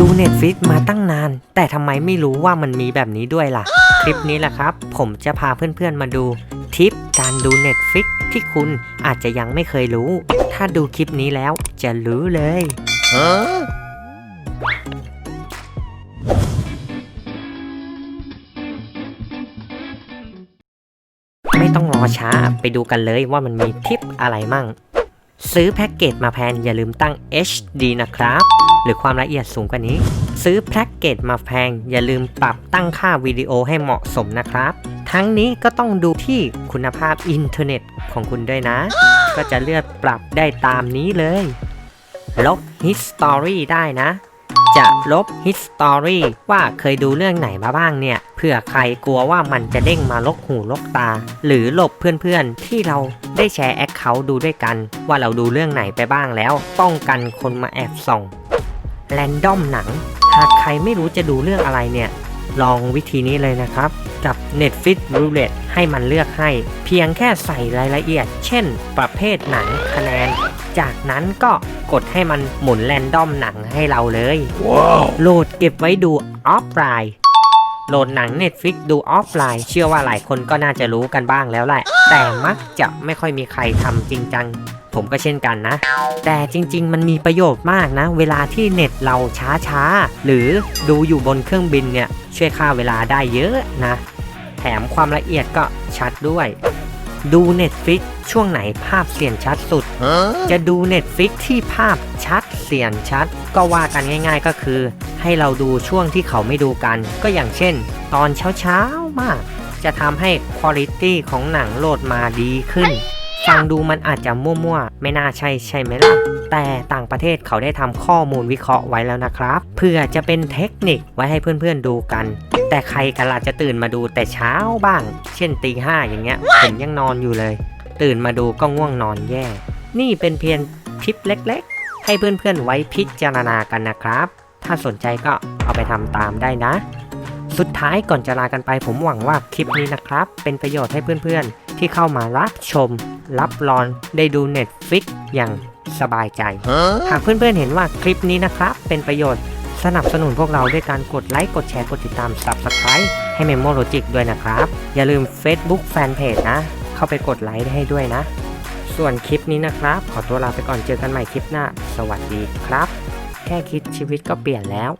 ดู Netflix มาตั้งนาน แต่ทำไมไม่รู้ว่ามันมีแบบนี้ด้วยล่ะ คลิปนี้แหละครับ ผมจะพาเพื่อนๆมาดู ทิปการดู Netflix ที่คุณอาจจะยังไม่เคยรู้ ถ้าดูคลิปนี้แล้วจะรู้เลยไม่ต้องรอช้าไปดูกันเลยว่ามันมีทิปอะไรมั่ง ซื้อแพ็กเกจมาแพงอย่าลืมตั้ง HD นะครับ หรือความละเอียดสูงกว่านี้ ซื้อแพ็กเกจมาแพงอย่าลืมปรับตั้งค่าวิดีโอให้เหมาะสมนะครับ ทั้งนี้ก็ต้องดูที่คุณภาพอินเทอร์เน็ตของคุณด้วยนะ ก็จะเลือกปรับได้ตามนี้เลย ลบ History ได้นะ จะลบ History ว่าเคยดูเรื่องไหนมาบ้างเนี่ย เผื่อใครกลัวว่ามันจะเด้งมาลกหูลกตา หรือหลบเพื่อนๆ ที่เราได้แชร์แอคเคาท์ดูด้วยกัน ว่าเราดูเรื่องไหนไปบ้างแล้ว ป้องกันคนมาแอบส่อง แรนดอมหนัง หากใครไม่รู้จะดูเรื่องอะไรเนี่ย ลองวิธีนี้เลยนะครับ กับ Netflix Roulette ให้มันเลือกให้ เพียงแค่ใส่รายละเอียด เช่น ประเภทหนังคะแนน จากนั้นก็กดให้มันหมุนแรนดอมหนังให้เราเลยโหลดเก็บไว้ดูออฟไลน์โหลดหนัง Netflix ดูออฟไลน์ เชื่อว่าหลายคนก็น่าจะรู้กันบ้างแล้วแหละ แต่มักจะไม่ค่อยมีใครทำจริงจัง ผมก็เช่นกันนะ แต่จริง ๆ มันมีประโยชน์มากนะ เวลาที่เน็ตเราช้าๆ หรือดูอยู่บนเครื่องบินเนี่ยช่วยฆ่าเวลาได้เยอะนะ แถมความละเอียดก็ชัดด้วย ดู Netflix ช่วงไหนภาพเสียงชัดสุด จะดู Netflix ที่ภาพชัดเสียงชัด ก็ว่ากันง่าย ๆ ก็คือ ให้เราดูช่วงที่เขาไม่ดูกัน ก็อย่างเช่น ตอนเช้าๆมาก จะทำให้คุณภาพของหนังโหลดมาดีขึ้น ฟังดูมันอาจจะมั่วๆ ไม่น่าใช่ใช่ไหมล่ะ แต่ต่างประเทศเขาได้ทำข้อมูลวิเคราะห์ไว้แล้วนะครับ เพื่อจะเป็นเทคนิคไว้ให้เพื่อนๆดูกัน แต่ใครกันล่ะจะตื่นมาดูแต่เช้าบ้าง เช่นตีห้าอย่างเงี้ยผมยังนอนอยู่เลย ตื่นมาดูก็ง่วงนอนแย่ นี่เป็นเพียงทิปเล็กๆ ให้เพื่อนๆไว้พิจารณากันนะครับ ถ้าสนใจก็เอาไปทำตามได้นะ สุดท้ายก่อนจะลากันไปผมหวังว่าคลิปนี้นะครับ เป็นประโยชน์ให้เพื่อนๆ ที่เข้ามารับชม รับรอนได้ดู Netflix อย่างสบายใจ หากเพื่อนๆเห็นว่าคลิปนี้นะครับ เป็นประโยชน์สนับสนุนพวกเราด้วยการกดไลค์ กดแชร์ กดติดตาม Subscribe ให้ Memo Logic ด้วยนะครับ อย่าลืม Facebook Fanpage นะ เข้าไปกดไลค์ให้ด้วยนะ ส่วนคลิปนี้นะครับ ขอตัวลาไปก่อนเจอกันใหม่คลิปหน้า สวัสดีครับ แค่คิดชีวิตก็เปลี่ยนแล้ว